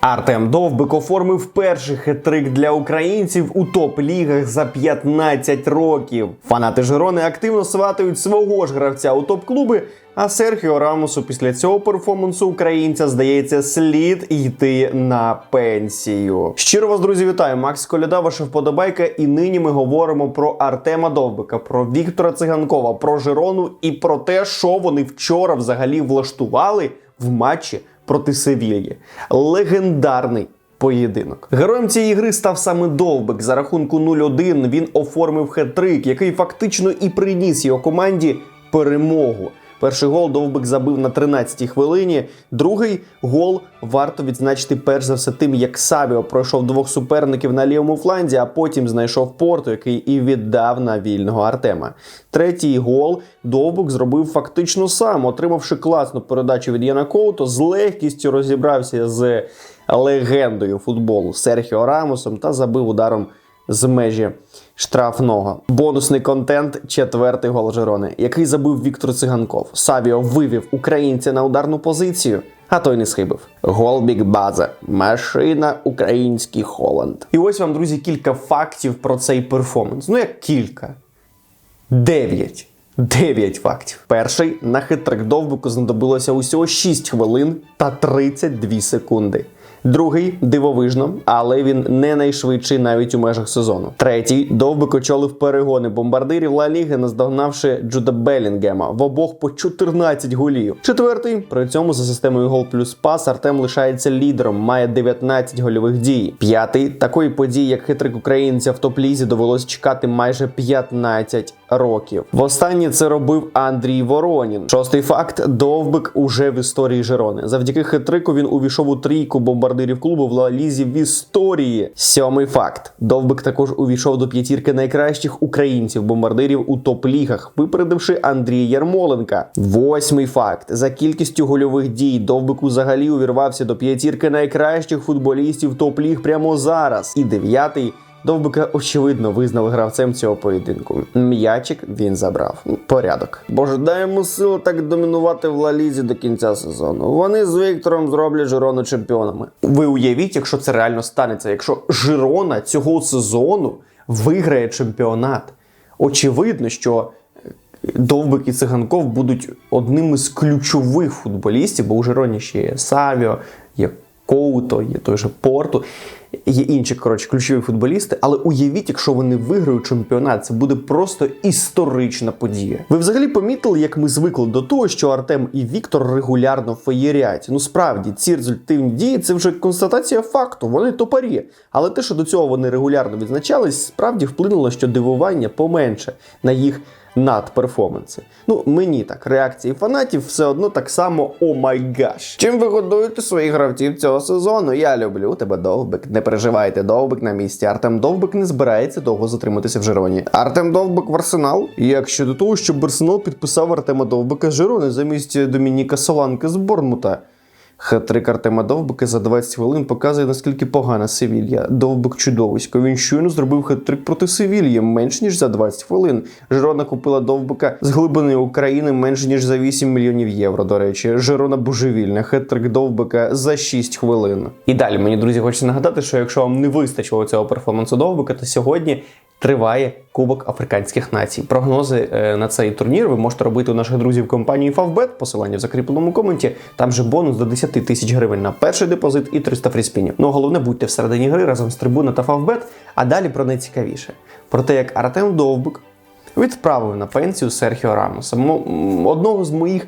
Артем Довбик оформив перший хет-трик для українців у топ-лігах за 15 років. Фанати Жирони активно сватають свого ж гравця у топ-клуби. А Серхіо Рамосу після цього перформансу українця здається слід йти на пенсію. Щиро вас, друзі, вітаю! Макс Коляда, ваша вподобайка. І нині ми говоримо про Артема Довбика, про Віктора Циганкова, про Жирону і про те, що вони вчора взагалі влаштували в матчі проти Севільї. Легендарний. Поєдинок героєм цієї гри став саме Довбик. За рахунку 0-1 він оформив хет-трик, який фактично і приніс його команді перемогу. Перший гол Довбик забив на 13-й хвилині. Другий гол варто відзначити перш за все тим, як Савіо пройшов двох суперників на лівому фланзі, а потім знайшов порту, який і віддав на вільного Артема. Третій гол Довбик зробив фактично сам, отримавши класну передачу від Яна Коуто, з легкістю розібрався з легендою футболу Серхіо Рамосом та забив ударом з межі штрафного. Бонусний контент четвертий гол Жирони, який забив Віктор Циганков. Савіо вивів українця на ударну позицію. А той не схибив. Гол Біг База. Машина український Холланд. І ось вам, друзі, кілька фактів про цей перформанс. Ну як кілька. Дев'ять. Дев'ять фактів. Перший на хитрик довбику знадобилося усього 6 хвилин та 32 секунди. Другий дивовижно, але він не найшвидший навіть у межах сезону. Третій довбик очолив перегони бомбардирів Ла Ліги, наздогнавши Джуда Белінгема в обох по 14 голів. Четвертий при цьому за системою гол плюс пас Артем лишається лідером, має 19 гольових дій. П'ятий такої події, як хитрик українця в топ-лізі, довелось чекати майже 15 років. Востаннє це робив Андрій Воронін. Шостий факт: довбик уже в історії Жирони. Завдяки хитрику він увійшов у трійку бомбардирів клубу в Лалізі в історії. Сьомий факт: Довбик також увійшов до п'ятірки найкращих українців бомбардирів у топ-лігах, випередивши Андрія Ярмоленка. Восьмий факт: за кількістю гольових дій Довбик взагалі увірвався до п'ятірки найкращих футболістів топ-ліг прямо зараз. І дев'ятий. Довбика очевидно визнали гравцем цього поєдинку. М'ячик він забрав. Порядок. Боже, дай йому силу так домінувати в Лалізі до кінця сезону. Вони з Віктором зроблять Жирону чемпіонами. Ви уявіть, якщо це реально станеться, якщо Жирона цього сезону виграє чемпіонат. Очевидно, що Довбик і Циганков будуть одними з ключових футболістів, бо у Жироні ще є Савіо, є Коуто, є той же Порту, є інші коротше, ключові футболісти. Але уявіть, якщо вони виграють чемпіонат, це буде просто історична подія. Ви взагалі помітили, як ми звикли до того, що Артем і Віктор регулярно феєрять. Ну справді ці результативні дії це вже констатація факту. Вони топарі. Але те, що до цього вони регулярно відзначались, справді вплинуло, що дивування поменше на їх надперформанси. Ну, мені так, реакції фанатів все одно так само о май гаш. Чим ви годуєте своїх гравців цього сезону? Я люблю тебе, Довбик. Не переживайте, Довбик на місці. Артем Довбик не збирається довго затриматися в Жироні. Артем Довбик в Арсенал. Як щодо того, щоб Арсенал підписав Артема Довбика з Жирони замість Домініка Соланки з Борнмута. Хет-трик Артема Довбика за 20 хвилин показує, наскільки погана Севілья. Довбик чудовисько. Він щойно зробив хет-трик проти Севільї менш ніж за 20 хвилин. Жирона купила Довбика з глибини України менш ніж за 8 мільйонів євро. До речі, Жирона божевільна. Хет-трик Довбика за 6 хвилин. І далі мені друзі, хочеться нагадати, що якщо вам не вистачило цього перформансу Довбика, то сьогодні. Триває Кубок Африканських націй. Прогнози е, на цей турнір ви можете робити у наших друзів компанії Favbet, посилання в закріпленому коменті. Там же бонус до 10 тисяч гривень на перший депозит і 300 фріспінів. Ну головне будьте всередині гри разом з трибуна та Favbet, а далі про найцікавіше. Про те, як Артем Довбик відправив на пенсію Серхіо Рамоса, одного з моїх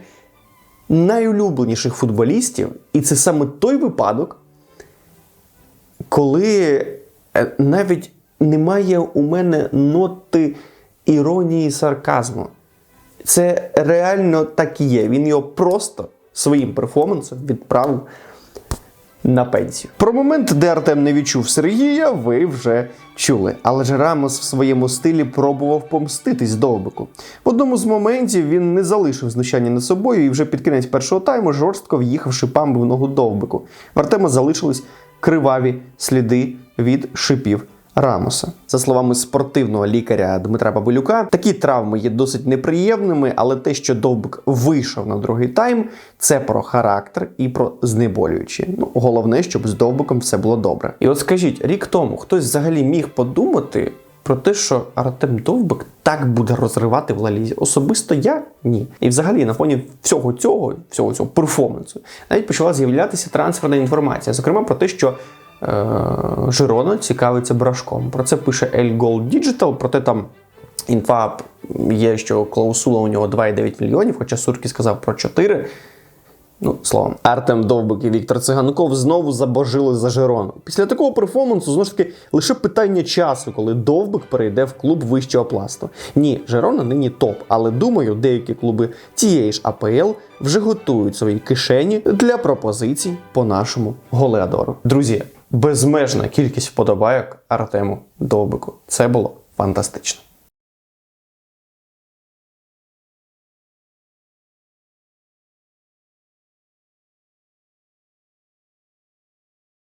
найулюбленіших футболістів, і це саме той випадок, коли е, навіть немає у мене ноти іронії сарказму. Це реально так і є. Він його просто своїм перформансом відправив на пенсію. Про момент, де Артем не відчув Сергія, ви вже чули. Але ж Рамос в своєму стилі пробував помститись довбику. В одному з моментів він не залишив знущання над собою і вже під кінець першого тайму жорстко в'їхав шипами в ногу довбику. В Артема залишились криваві сліди від шипів Рамоса. За словами спортивного лікаря Дмитра Бабилюка, такі травми є досить неприємними, але те, що Довбик вийшов на другий тайм, це про характер і про знеболюючі. Ну, головне, щоб з Довбиком все було добре. І от скажіть, рік тому хтось взагалі міг подумати. Про те, що Артем Довбик так буде розривати в Лалізі. Особисто я ні. І взагалі на фоні всього цього, всього цього перформансу, навіть почала з'являтися трансферна інформація. Зокрема, про те, що Жирона цікавиться брашком. Про це пише El Gold Digital, проте там інфа є, що клаусула у нього 2,9 мільйонів, хоча Суркі сказав про 4. Ну, словом, Артем Довбик і Віктор Циганков знову забожили за Жирону. Після такого перформансу, знову ж таки, лише питання часу, коли Довбик перейде в клуб вищого пласту. Ні, Жирона нині топ, але думаю, деякі клуби тієї ж АПЛ вже готують свої кишені для пропозицій по нашому Голеадору. Друзі, безмежна кількість вподобайок Артему Довбику. Це було фантастично.